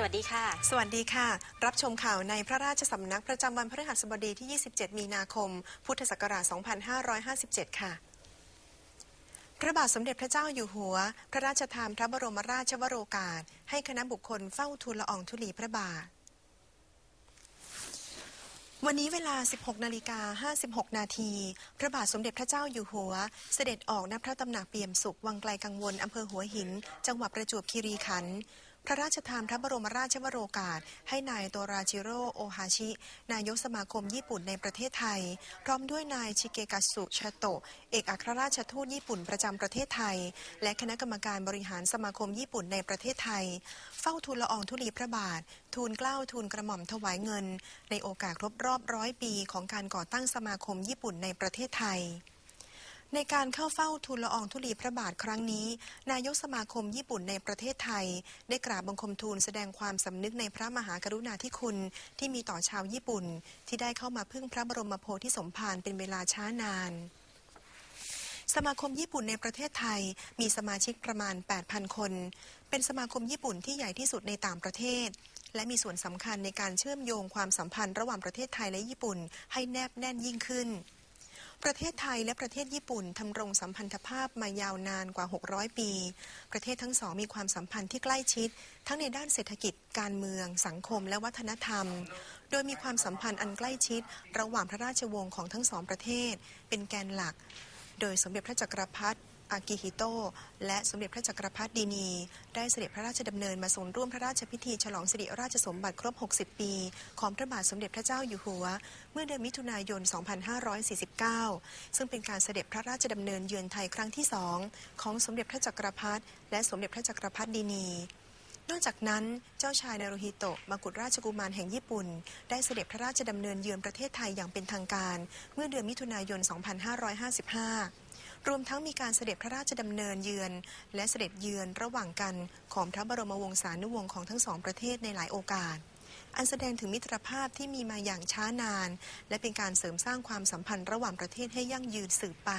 สวัสดีค่ะ สวัสดีค่ะ รับชมข่าวในพระราชสำนักประจำวันพฤหัสบดีที่ 27 มีนาคม พุทธศักราช 2557 ค่ะ พระบาทสมเด็จพระเจ้าอยู่หัว พระราชทานพระบรมราชวโรกาส ให้คณะบุคคลเฝ้าทูลละอองธุลีพระบาท วันนี้เวลา 16 นาฬิกา 56 นาที พระบาทสมเด็จพระเจ้าอยู่หัว เสด็จออกณพระตำหนักเปี่ยมสุขวังไกลกังวลอำเภอหัวหิน จังหวัดประจวบคีรีขันธ์ พระราชทานพระบรมราชวโรกาส ให้นายโตราจิโร่โอฮาชิ นายกสมาคมญี่ปุ่นในประเทศไทย พร้อมด้วยนายชิเกกัสุชาโตะเอกอัครราชทูตญี่ปุ่นประจำประเทศไทย และคณะกรรมการบริหารสมาคมญี่ปุ่นในประเทศไทย เฝ้าทูลละอองธุลีพระบาท ทูลเกล้าทูลกระหม่อมถวายเงิน ในโอกาสครบรอบร้อยปีของการก่อตั้งสมาคมญี่ปุ่นในประเทศไทย ในการเข้าเฝ้าทูลละอองธุลีพระบาทครั้งนี้ นายกสมาคมญี่ปุ่นในประเทศไทย ได้กราบบังคมทูลแสดงความสำนึกในพระมหากรุณาธิคุณที่มีต่อชาวญี่ปุ่น ที่ได้เข้ามาพึ่งพระบรมโพธิสมภารเป็นเวลาช้านานสมาคมญี่ปุ่นในประเทศไทยมีสมาชิกประมาณ 8,000 คน เป็นสมาคมญี่ปุ่นที่ใหญ่ที่สุดในต่างประเทศ และมีส่วนสำคัญในการเชื่อมโยงความสัมพันธ์ระหว่างประเทศไทยและญี่ปุ่น ให้แนบแน่นยิ่งขึ้น ประเทศไทยและประเทศญี่ปุ่นทำรงสัมพันธภาพมายาวนานกว่า 600 ปี ประเทศทั้งสองมีความสัมพันธ์ที่ใกล้ชิด ทั้งในด้านเศรษฐกิจ การเมือง สังคม และวัฒนธรรม โดยมีความสัมพันธ์อันใกล้ชิด ระหว่างพระราชวงศ์ของทั้งสองประเทศ เป็นแกนหลัก โดยสมเด็จพระจักรพรรดิ อากิฮิโตและสมเด็จพระจักรพรรดินี ได้เสด็จพระราชดำเนินมาทรงร่วมพระราชพิธีฉลองสิริราชสมบัติครบ 60 ปี ของพระบาทสมเด็จพระเจ้าอยู่หัว เมื่อเดือนมิถุนายน 2549 ซึ่งเป็นการเสด็จพระราชดำเนินเยือนไทยครั้งที่สองของสมเด็จพระจักรพรรดิและสมเด็จพระจักรพรรดินีนอกจากนั้นเจ้าชายนารุฮิโตะมากุฎราชกุมารแห่งญี่ปุ่น ได้เสด็จพระราชดำเนินเยือนประเทศไทยอย่างเป็นทางการ เมื่อเดือนมิถุนายน 2555 รวมทั้งมีการเสด็จพระราชดำเนินเยือน และเสด็จเยือนระหว่างกันของพระบรมวงศานุวงศ์ของทั้งสองประเทศในหลายโอกาส อันแสดงถึงมิตรภาพที่มีมาอย่างช้านาน และเป็นการเสริมสร้างความสัมพันธ์ระหว่างประเทศให้ยั่งยืนสืบไป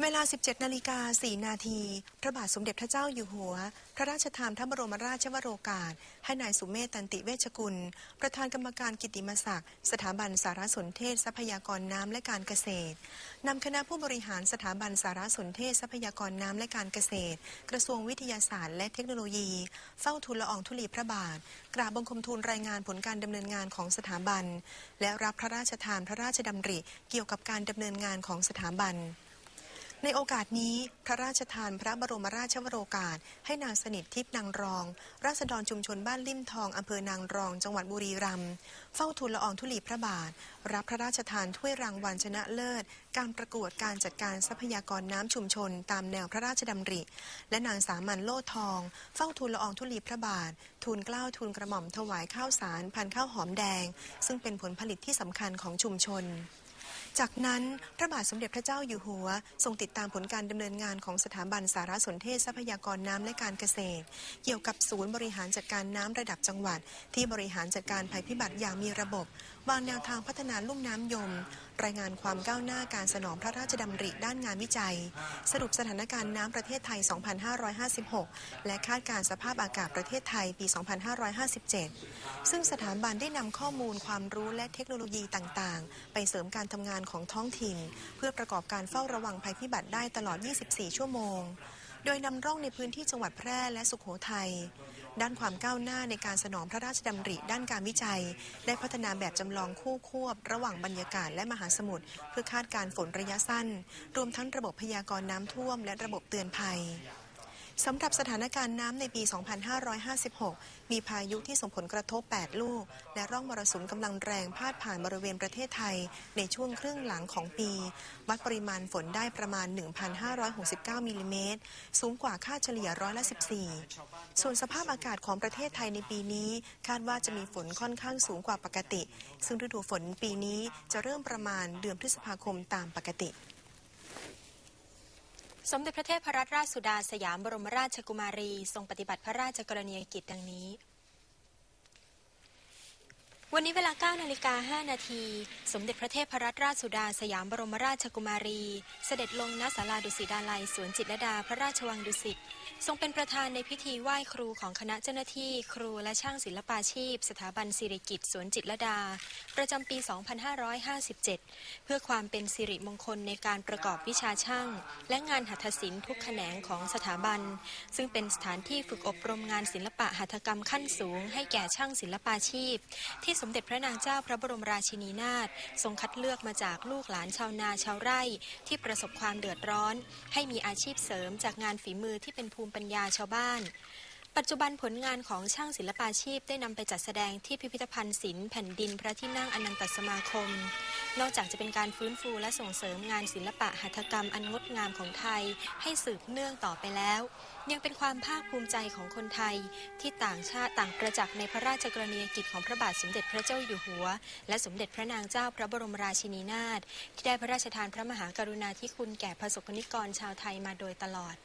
เวลา 17 นาฬิกา 4 นาที พระบาทสมเด็จพระเจ้าอยู่หัว พระราชทานพระบรมราชวโรกาส ให้นายสุเมธตันติเวชกุล ประธานกรรมการกิตติมศักดิ์ สถาบันสารสนเทศทรัพยากรน้ำและการเกษตร นำคณะผู้บริหารสถาบันสารสนเทศทรัพยากรน้ำและการเกษตร กระทรวงวิทยาศาสตร์และเทคโนโลยี เฝ้าทูลละอองธุลีพระบาท กราบบังคมทูลรายงานผลการดำเนินงานของสถาบัน และรับพระราชทานพระราชดำริเกี่ยวกับการดำเนินงานของสถาบัน ในโอกาสนี้พระราชทานพระบรมราชวโรกาส ให้นางสนิททิพนางรอง ราษฎรชุมชนบ้านลิ่มทองอำเภอนางรอง จังหวัดบุรีรัมย์เฝ้าทูลละอองธุลีพระบาท รับพระราชทานถ้วยรางวัลชนะเลิศ การประกวดการจัดการทรัพยากรน้ำชุมชน ตามแนวพระราชดำริ และนางสามัญโลดทอง เฝ้าทูลละอองธุลีพระบาท ทูลเกล้าทูลกระหม่อมถวายข้าวสารพันข้าวหอมแดง ซึ่งเป็นผลผลิตที่สำคัญของชุมชน จากนั้นพระบาทสมเด็จพระเจ้าอยู่หัว ทรงติดตามผลการดำเนินงานของสถาบันสารสนเทศทรัพยากรน้ำและการเกษตร เกี่ยวกับศูนย์บริหารจัดการน้ำระดับจังหวัด ที่บริหารจัดการภัยพิบัติอย่างมีระบบ วางแนวทางพัฒนาลุ่มน้ำยมรายงานความก้าวหน้าการสนองพระราชดำริด้านงานวิจัย สรุปสถานการณ์น้ำประเทศไทย 2556 และคาดการสภาพอากาศประเทศไทยปี 2557 ซึ่งสถาบันได้นำข้อมูลความรู้และเทคโนโลยีต่างๆ ไปเสริมการทำงานของท้องถิ่น เพื่อประกอบการเฝ้าระวังภัยพิบัติได้ตลอด 24 ชั่วโมง โดยนำร่องในพื้นที่จังหวัดแพร่และสุขโขทัย ด้านความก้าวหน้าในการสนองพระราชดำริ ด้านการวิจัย ได้พัฒนาแบบจำลองคู่ควบ ระหว่างบรรยากาศและมหาสมุทรเพื่อคาดการณ์ฝนระยะสั้น รวมทั้งระบบพยากรณ์น้ำท่วม และระบบเตือนภัย สำหรับสถานการณ์น้ำในปี 2556 มีพายุที่ส่งผลกระทบ 8 ลูก และร่องมรสุมกำลังแรงพาดผ่านบริเวณประเทศไทย ในช่วงครึ่งหลังของปี วัดปริมาณฝนได้ประมาณ 1,569 มิลลิเมตร สูงกว่าค่าเฉลี่ยร้อยละ 14 ส่วนสภาพอากาศของประเทศไทยในปีนี้ คาดว่าจะมีฝนค่อนข้างสูงกว่าปกติ ซึ่งฤดูฝนปีนี้จะเริ่มประมาณเดือนพฤษภาคมตามปกติ สมเด็จพระเทพรัตนราชสุดาสยามบรมราชกุมารี ทรงปฏิบัติพระราชกรณียกิจดังนี้ วันนี้เวลา9นาฬิกา5นาทีสมเด็จพระเทพรัตนราชสุดาสยามบรมราชกุมารี เสด็จลงณศาลาดุสิตาลัยสวนจิตรดาพระราชวังดุสิตทรงเป็นประธานในพิธีไหว้ครูของคณะเจ้าหน้าที่ ครูและช่างศิลปาชีพ สถาบันสิริกิติ์สวนจิตรดา ประจำปี 2557 เพื่อความเป็นสิริมงคลในการประกอบวิชาช่าง และงานหัตถศิลป์ทุกแขนงของสถาบัน ซึ่งเป็นสถานที่ฝึกอบรมงานศิลปะหัตถกรรมขั้นสูง ให้แก่ช่างศิลปาชีพ ที่สมเด็จพระนางเจ้าพระบรมราชินีนาถทรงคัดเลือกมาจากลูกหลานชาวนาชาวไร่ ที่ประสบความเดือดร้อน ให้มีอาชีพเสริมจากงานฝีมือที่เป็นภูมิปัญญาชาวบ้าน ปัจจุบันผลงานของช่างศิลปาชีพได้นำไปจัดแสดงที่พิพิธภัณฑ์ศิลป์แผ่นดินพระที่นั่งอนันตสมาคม นอกจากจะเป็นการฟื้นฟูและส่งเสริมงานศิลปะหัตถกรรมอันงดงามของไทย ให้สืบเนื่องต่อไปแล้ว ยังเป็นความภาคภูมิใจของคนไทย ที่ต่างชาติต่างประจักษ์ในพระราชกรณียกิจของพระบาทสมเด็จพระเจ้าอยู่หัว และสมเด็จพระนางเจ้าพระบรมราชินีนาถที่ได้พระราชทานพระมหากรุณาธิคุณแก่ประสบกนิกรชาวไทยมาโดยตลอด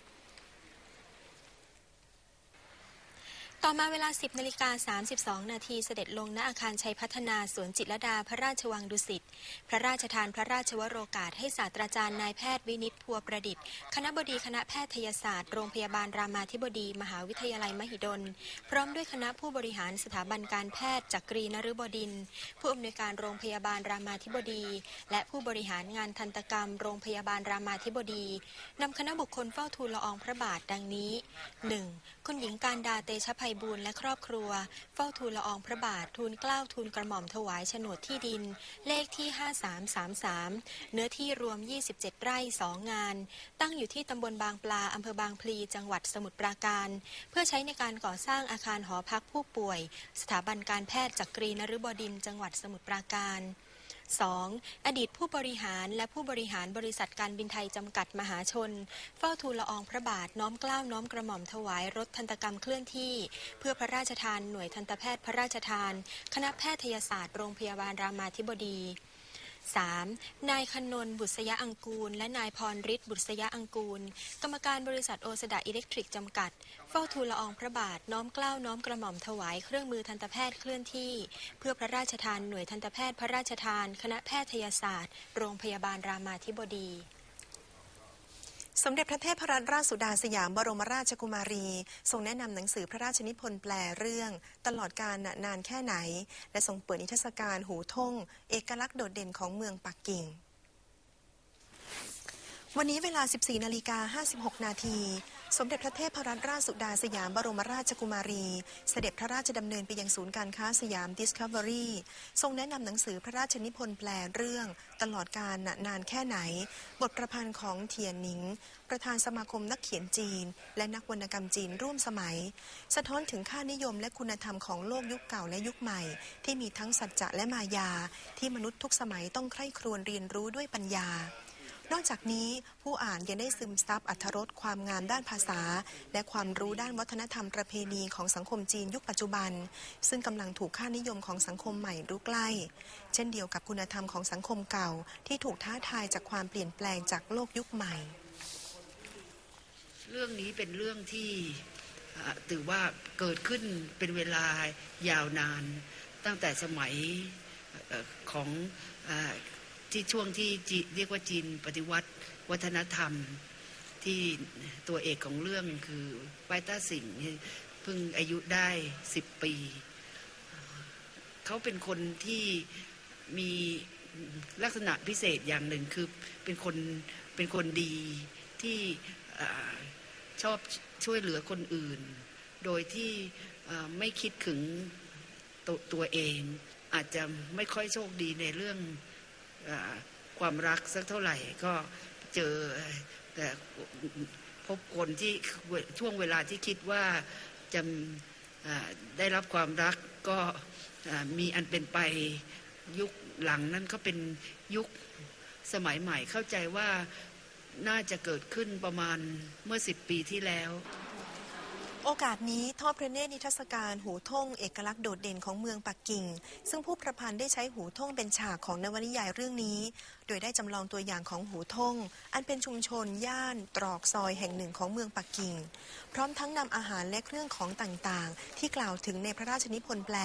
ต่อมาเวลา 10นาฬิกา32 นาทีเสด็จลงณอาคารชัยพัฒนาสวนจิตรดาพระราชวังดุสิต พระราชทานพระราชวโรกาสให้ศาสตราจารย์นายแพทย์วินิตพัวประดิษฐ์ คณะบดีคณะแพทยศาสตร์โรงพยาบาลรามาธิบดี มหาวิทยาลัยมหิดล พร้อมด้วยคณะผู้บริหารสถาบันการแพทย์จักรีนฤบดิน ผู้อำนวยการโรงพยาบาลรามาธิบดี และผู้บริหารงานทันตกรรม โรงพยาบาลรามาธิบดีนำคณะบุคคลเฝ้าทูลละอองพระบาทดังนี้ 1. คุณหญิงการดาเตชะภัยบูลย์และครอบครัว เฝ้าทูลละอองพระบาททูลเกล้าทูลกระหม่อมถวายโฉนดที่ดิน เลขที่ 5333 เนื้อที่รวม 27 ไร่ 2 งาน ตั้งอยู่ที่ตำบลบางปลาอำเภอบางพลีจังหวัดสมุทรปราการ เพื่อใช้ในการก่อสร้างอาคารหอพักผู้ป่วย สถาบันการแพทย์จักรีนฤบดินทร์จังหวัดสมุทรปราการ 2. อดีตผู้บริหารและผู้บริหารบริษัทการบินไทยจำกัดมหาชน เฝ้าทูลละอองพระบาทน้อมเกล้าน้อมกระหม่อมถวายรถทันตกรรมเคลื่อนที่ เพื่อพระราชทานหน่วยทันตแพทย์พระราชทาน คณะแพทยศาสตร์โรงพยาบาลรามาธิบดี 3. นายคนนท์บุษยอังกูล และนายพรฤทธิ์บุษยอังกูล กรรมการบริษัทโอสดาอิเล็กทริกจำกัด เฝ้าทูลละอองพระบาทน้อมเกล้าน้อมกระหม่อมถวายเครื่องมือทันตแพทย์เคลื่อนที่ เพื่อพระราชทานหน่วยทันตแพทย์พระราชทาน คณะแพทยศาสตร์ โรงพยาบาลรามาธิบดี สมเด็จพระเทพรัตนราชสุดาสยามบรมราชกุมารี ทรงแนะนำหนังสือพระราชนิพนธ์แปลเรื่อง ตลอดการนานแค่ไหน และทรงเปิดนิทรรศการหูท่ง เอกลักษณ์โดดเด่นของเมืองปักกิ่ง วันนี้เวลา 14 นาฬิกา 56 นาที สมเด็จพระเทพรัตนราชสุดาสยามบรมราชกุมารี เสด็จพระราชดำเนินไปยังศูนย์การค้าสยาม Discovery ทรงแนะนำหนังสือพระราชนิพนธ์แปลเรื่อง ตลอดกาลนานแค่ไหน บทประพันธ์ของเทียนหนิง ประธานสมาคมนักเขียนจีน และนักวรรณกรรมจีนร่วมสมัย สะท้อนถึงค่านิยมและคุณธรรมของโลกยุคเก่าและยุคใหม่ ที่มีทั้งสัจจะและมายา ที่มนุษย์ทุกสมัยต้องใคร่ครวญเรียนรู้ด้วยปัญญา นอกจากนี้ผู้อ่านยังได้ซึมซับอัธรสความงามด้านภาษา และความรู้ด้านวัฒนธรรมประเพณีของสังคมจีนยุคปัจจุบัน ซึ่งกำลังถูกค่านิยมของสังคมใหม่รู้ใกล้เช่นเดียวกับคุณธรรมของสังคมเก่า ที่ถูกท้าทายจากความเปลี่ยนแปลงจากโลกยุคใหม่ เรื่องนี้เป็นเรื่องที่ถือว่าเกิดขึ้นเป็นเวลายาวนานตั้งแต่สมัยของ ที่ช่วงที่เรียกว่าจีนปฏิวัติวัฒนธรรมที่ตัวเอกของเรื่องคือไปต้าสิงห์เพิ่งอายุได้สิบปี เขาเป็นคนที่มีลักษณะพิเศษอย่างหนึ่งคือเป็นคนเป็นคนดีที่ชอบช่วยเหลือคนอื่น โดยที่ไม่คิดถึงตตัวเอง อาจจะไม่ค่อยโชคดีในเรื่อง ความรักสักเท่าไหร่ก็เจอแต่พบคนที่ช่วงเวลาที่คิดว่าจะได้รับความรักก็มีอันเป็นไปยุคหลังนั้นก็เป็นยุคสมัยใหม่เข้าใจว่าน่าจะเกิดขึ้นประมาณเมื่อสิบปีที่แล้ว โอกาสนี้ทอดพระเนตรนิทรรศการหูท่งเอกลักษณ์โดดเด่นของเมืองปักกิ่ง ซึ่งผู้ประพันธ์ได้ใช้หูท่งเป็นฉากของนวนิยายเรื่องนี้ โดยได้จำลองตัวอย่างของหูท่ง อันเป็นชุมชนย่านตรอกซอยแห่งหนึ่งของเมืองปักกิ่ง พร้อมทั้งนำอาหารและเครื่องของต่างๆ ที่กล่าวถึงในพระราชนิพนธ์แปล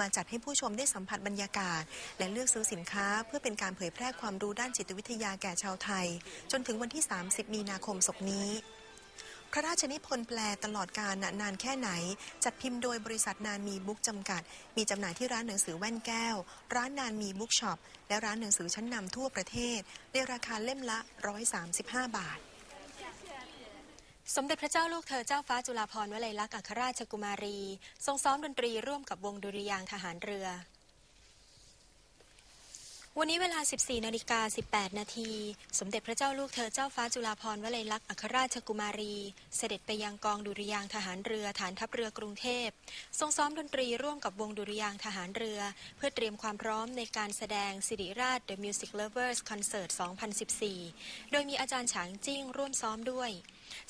มาจัดให้ผู้ชมได้สัมผัสบรรยากาศ และเลือกซื้อสินค้า เพื่อเป็นการเผยแพร่ความรู้ด้านจิตวิทยาแก่ชาวไทย จนถึงวันที่ 30 มีนาคมศกนี้ พระราชนิพนธ์แปลตลอดการนานานแค่ไหน จัดพิมพ์โดยบริษัทนานมีบุ๊กจำกัด มีจำหน่ายที่ร้านหนังสือแว่นแก้ว ร้านนานมีบุ๊กช็อป และร้านหนังสือชั้นนำทั่วประเทศ ในราคาเล่มละ 135 บาทสมเด็จพระเจ้าลูกเธอเจ้าฟ้าจุฬาภรณ์วลัยลักษณ์อัครราชกุมารี ทรงซ้อมดนตรีร่วมกับวงดุริยางทหารเรือ วันนี้เวลา 14 นาฬิกา 18 นาที สมเด็จพระเจ้าลูกเธอเจ้าฟ้าจุฬาภรณ์วลัยลักษณ์อัครราชกุมารี เสด็จไปยังกองดุริยางทหารเรือฐานทัพเรือกรุงเทพ ทรงซ้อมดนตรีร่วมกับวงดุริยางทหารเรือ เพื่อเตรียมความพร้อมในการแสดงสิริราช The Music Lovers Concert 2014 โดยมีอาจารย์ฉางจิ้งร่วมซ้อมด้วย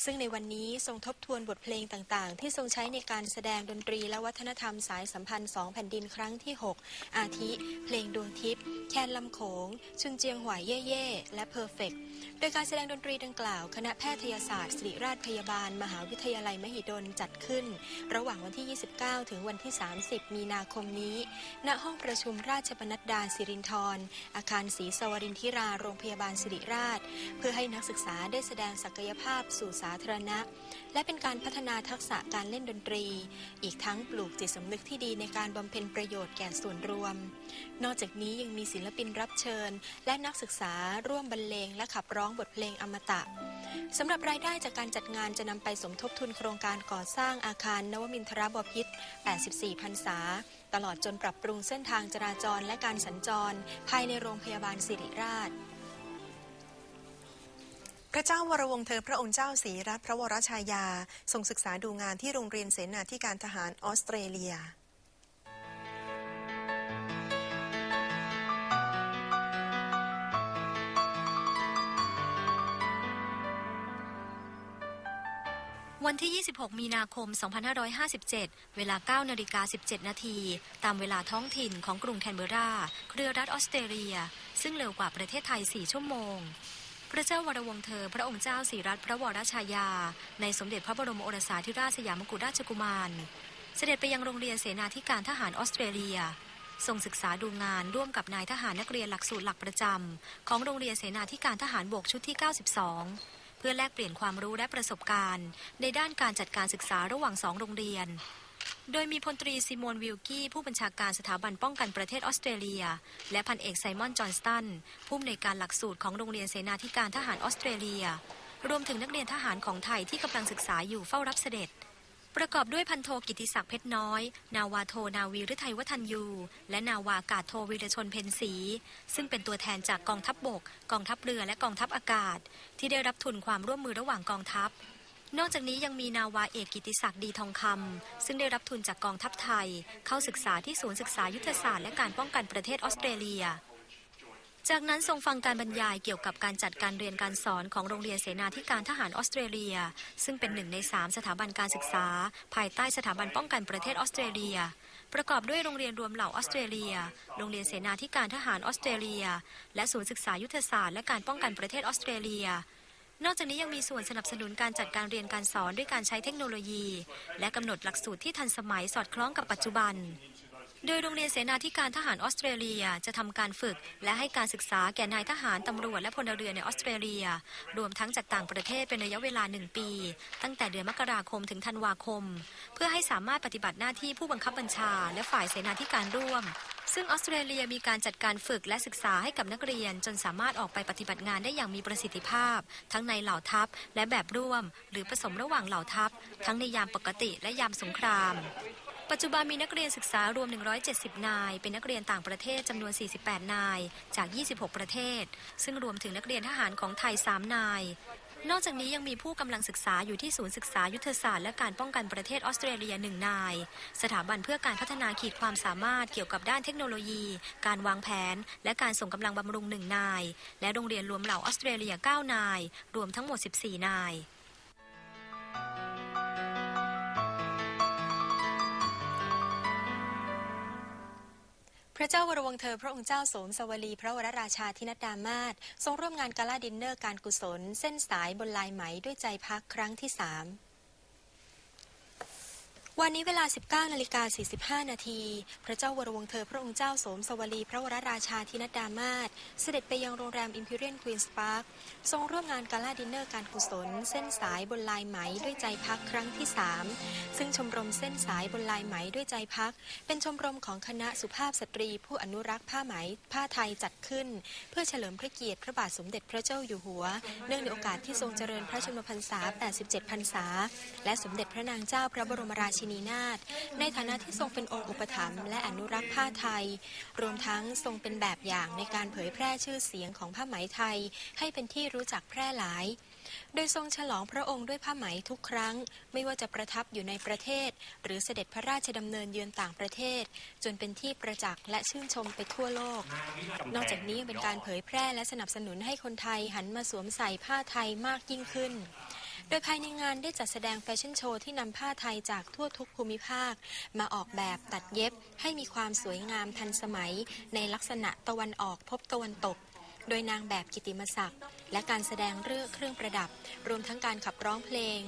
ซึ่งในวันนี้ทรงทบทวนบทเพลงต่างๆ ที่ทรงใช้ในการแสดงดนตรีและวัฒนธรรมสายสัมพันธ์สองแผ่นดินครั้งที่ 6 อาทิ เพลงดวงทิพย์แคนลำโขง ชุนเจียงหวายเย่เย่และเพอร์เฟกโดยการแสดงดนตรีดังกล่าว คณะแพทยศาสตร์ศิริราชพยาบาล มหาวิทยาลัยมหิดลจัดขึ้น ระหว่างวันที่ 29 ถึงวันที่ 30 มีนาคมนี้ ณห้องประชุมราชบนัดดาสิรินทรอาคารศรีสวรินทิราโรงพยาบาลสิริราช เพื่อให้นักศึกษาได้แสดงศักยภาพสู่สาธารณะ และเป็นการพัฒนาทักษะการเล่นดนตรี อีกทั้งปลูกจิตสำนึกที่ดีในการบำเพ็ญประโยชน์แก่ส่วนรวม นอกจากนี้ยังมีศิลปินรับเชิญ และนักศึกษาร่วมบรรเลงและขับร้องบทเพลงอมตะสำหรับรายได้จากการจัดงานจะนำไปสมทบทุนโครงการก่อสร้างอาคารนวมินทรบพิตร84 พรรษา ตลอดจนปรับปรุงเส้นทางจราจรและการสัญจร ภายในโรงพยาบาลสิริราช พระเจ้าวรวงเธอพระองค์เจ้าศรีรัตน์พระวรชายา ทรงศึกษาดูงานที่โรงเรียนเสนาธิการทหารออสเตรเลียวันที่ 26 มีนาคม 2557 เวลา 9 นาฬิกา 17 นาที ตามเวลาท้องถิ่นของกรุงแคนเบอร์รา เครือรัฐออสเตรเลีย ซึ่งเร็วกว่าประเทศไทย 4 ชั่วโมง พระเจ้าวรวงเธอ พระองค์เจ้าสีรัตน์พระวรชายา ในสมเด็จพระบรมโอรสาธิราชสยามกุฎราชกุมาร เสด็จไปยังโรงเรียนเสนาธิการทหารออสเตรเลียทรงศึกษาดูงานร่วมกับนายทหารนักเรียนหลักสูตรหลักประจำของโรงเรียนเสนาธิการทหารบกชุดที่ 92 เพื่อแลกเปลี่ยนความรู้และประสบการณ์ ในด้านการจัดการศึกษาระหว่างสองโรงเรียน โดยมีพลตรีซิโมนวิลกี้ ผู้บัญชาการสถาบันป้องกันประเทศออสเตรเลีย และพันเอกไซมอนจอห์นสตัน ผู้อำนวยการหลักสูตรของโรงเรียนเสนาธิการทหารออสเตรเลีย รวมถึงนักเรียนทหารของไทยที่กำลังศึกษาอยู่เฝ้ารับเสด็จ ประกอบด้วยพันโทกิติศักดิ์เพชรน้อย นาวาโทนาวีฤทัยวัฒนยู และนาวากาศโทวีรชนเพนศีซึ่งเป็นตัวแทนจากกองทัพบบก กองทัพเรือและกองทัพอากาศ ที่ได้รับทุนความร่วมมือระหว่างกองทัพ นอกจากนี้ยังมีนาวาเอกกิติศักดิ์ดีทองคำซึ่งได้รับทุนจากกองทัพไทย เข้าศึกษาที่ศูนย์ศึกษายุทธศาสตร์และการป้องกันประเทศออสเตรเลีย จากนั้นทรงฟังการบรรยายเกี่ยวกับการจัดการเรียนการสอนของโรงเรียนเสนาธิการทหารออสเตรเลีย ซึ่งเป็นหนึ่งในสามสถาบันการศึกษา ภายใต้สถาบันป้องกันประเทศออสเตรเลียประกอบด้วยโรงเรียนรวมเหล่าออสเตรเลีย โรงเรียนเสนาธิการทหารออสเตรเลีย และศูนย์ศึกษายุทธศาสตร์และการป้องกันประเทศออสเตรเลีย นอกจากนี้ยังมีส่วนสนับสนุนการจัดการเรียนการสอนด้วยการใช้เทคโนโลยี และกำหนดหลักสูตรที่ทันสมัยสอดคล้องกับปัจจุบัน โดยโรงเรียนเสนาธิการทหารออสเตรเลียจะทำการฝึก และให้การศึกษาแก่นายทหารตำรวจและพลเรือนในออสเตรเลีย รวมทั้งจากต่างประเทศเป็นระยะเวลาหนึ่งปี ตั้งแต่เดือนมกราคมถึงธันวาคม เพื่อให้สามารถปฏิบัติหน้าที่ผู้บังคับบัญชา และฝ่ายเสนาธิการร่วม ซึ่งออสเตรเลียมีการจัดการฝึกและศึกษาให้กับนักเรียน จนสามารถออกไปปฏิบัติงานได้อย่างมีประสิทธิภาพ ทั้งในเหล่าทัพและแบบร่วม หรือผสมระหว่างเหล่าทัพ ทั้งในยามปกติและยามสงคราม ปัจจุบันมีนักเรียนศึกษารวม 170 นาย เป็นนักเรียนต่างประเทศจำนวน 48 นาย จาก 26 ประเทศ ซึ่งรวมถึงนักเรียนทหารของไทย 3 นาย นอกจากนี้ยังมีผู้กำลังศึกษาอยู่ที่ศูนย์ศึกษายุทธศาสตร์และการป้องกันประเทศออสเตรเลียหนึ่งนาย สถาบันเพื่อการพัฒนาขีดความสามารถเกี่ยวกับด้านเทคโนโลยี การวางแผน และการส่งกำลังบำรุงหนึ่งนาย และโรงเรียนรวมเหล่าออสเตรเลีย 9 นาย รวมทั้งหมด 14 นาย พระเจ้าวรวงเธอพระองค์เจ้าโสมสวลีพระวรราชาธินัดดามาศทรงร่วมงานกาลาดินเนอร์การกุศล เส้นสายบนลายไหมด้วยใจพักครั้งที่สาม วันนี้เวลา 19นาฬิกา45 นาที พระเจ้าวรวงเธอพระองค์เจ้าโสมสวลี พระวรราชาธินดามาศเสด็จไปยังโรงแรมอิมพีเรียนควีนส์พาร์คทรงร่วมงานกาลาดินเนอร์การกุศล เส้นสายบนลายไหมด้วยใจพักครั้งที่สามซึ่งชมรมเส้นสายบนลายไหมด้วยใจพัก เป็นชมรมของคณะสุภาพสตรี ผู้อนุรักษ์ผ้าไหมผ้าไทยจัดขึ้น เพื่อเฉลิมพระเกียรติพระบาทสมเด็จพระเจ้าอยู่หัว เนื่องในโอกาสที่ทรงเจริญพระชนมพรรษา 87 พรรษา และสมเด็จพระนางเจ้าพระบรมราชินีนาถในฐานะที่ทรงเป็นองค์อุปถัมภ์และอนุรักษ์ผ้าไทย รวมทั้งทรงเป็นแบบอย่างในการเผยแพร่ชื่อเสียงของผ้าไหมไทย ให้เป็นที่รู้จักแพร่หลาย โดยทรงฉลองพระองค์ด้วยผ้าไหมทุกครั้ง ไม่ว่าจะประทับอยู่ในประเทศ หรือเสด็จพระราชดำเนินเยือนต่างประเทศ จนเป็นที่ประจักษ์และชื่นชมไปทั่วโลก นอกจากนี้ยังเป็นการเผยแพร่และสนับสนุนให้คนไทยหันมาสวมใส่ผ้าไทยมากยิ่งขึ้น โดยภายในงานได้จัดแสดงแฟชั่นโชว์ที่นำผ้าไทยจากทั่วทุกภูมิภาค มาออกแบบตัดเย็บให้มีความสวยงามทันสมัย ในลักษณะตะวันออกพบตะวันตก โดยนางแบบกิติมศักดิ์และการแสดงเรื่องเครื่องประดับ รวมทั้งการขับร้องเพลง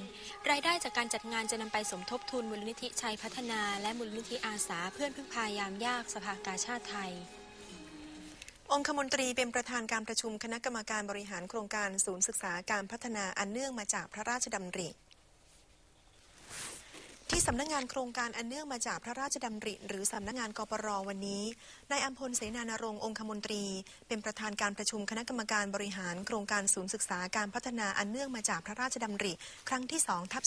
รายได้จากการจัดงานจะนำไปสมทบทุนมูลนิธิชัยพัฒนา และมูลนิธิอาสาเพื่อนพึ่งพายามยากสภากาชาติไทย องคมนตรีเป็นประธานการประชุมคณะกรรมการบริหารโครงการศูนย์ศึกษาการพัฒนาอันเนื่องมาจากพระราชดำริ ที่สำนักงานโครงการอันเนื่องมาจากพระราชดำริ หรือสำนักงานกปรวันนี้นายอัมพลเสนานรงค์องคมนตรี เป็นประธานการประชุมคณะกรรมการบริหารโครงการศูนย์ศึกษาการพัฒนาอันเนื่องมาจากพระราชดำริ ครั้งที่2ทับ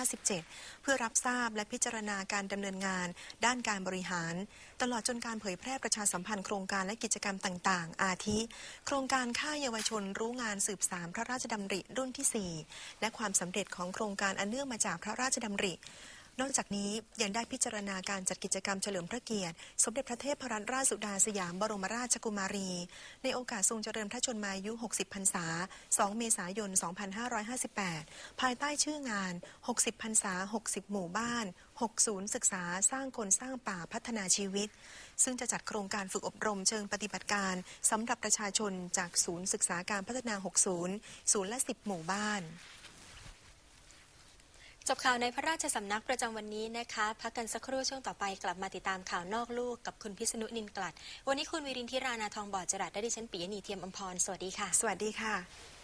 2557 เพื่อรับทราบและพิจารณาการดำเนินงาน ด้านการบริหาร ตลอดจนการเผยแพร่ประชาสัมพันธ์โครงการและกิจกรรมต่างๆ อาทิ โครงการค่าเยาวชนรู้งานสืบสารพระราชดำริรุ่นที่ 4 และความสำเร็จของโครงการอันเนื่องมาจากพระราชดำริ นอกจากนี้ยังได้พิจารณาการจัดกิจกรรมเฉลิมพระเกียรติ สมเด็จพระเทพรัตนราชสุดาสยามบรมราชกุมารี ในโอกาสทรงเจริญพระชนมายุ 60 พรรษา 2 เมษายน 2558 ภายใต้ชื่องาน 60 พรรษา 60 หมู่บ้าน6ศูนย์ศึกษาสร้างคนสร้างป่าพัฒนาชีวิต ซึ่งจะจัดโครงการฝึกอบรมเชิงปฏิบัติการสำหรับประชาชนจากศูนย์ศึกษาการพัฒนา6ศูนย์ศูนย์ละ 10 หมู่บ้าน จบข่าวในพระราชสำนักประจำวันนี้นะคะ พักกันสักครู่ช่วงต่อไปกลับมาติดตามข่าวนอกลูกกับคุณพิษณุนินกลัด วันนี้คุณวิรินทิรานาทองบอดจรัสและดิฉันปิยณีเทียมอมพร สวัสดีค่ะ สวัสดีค่ะ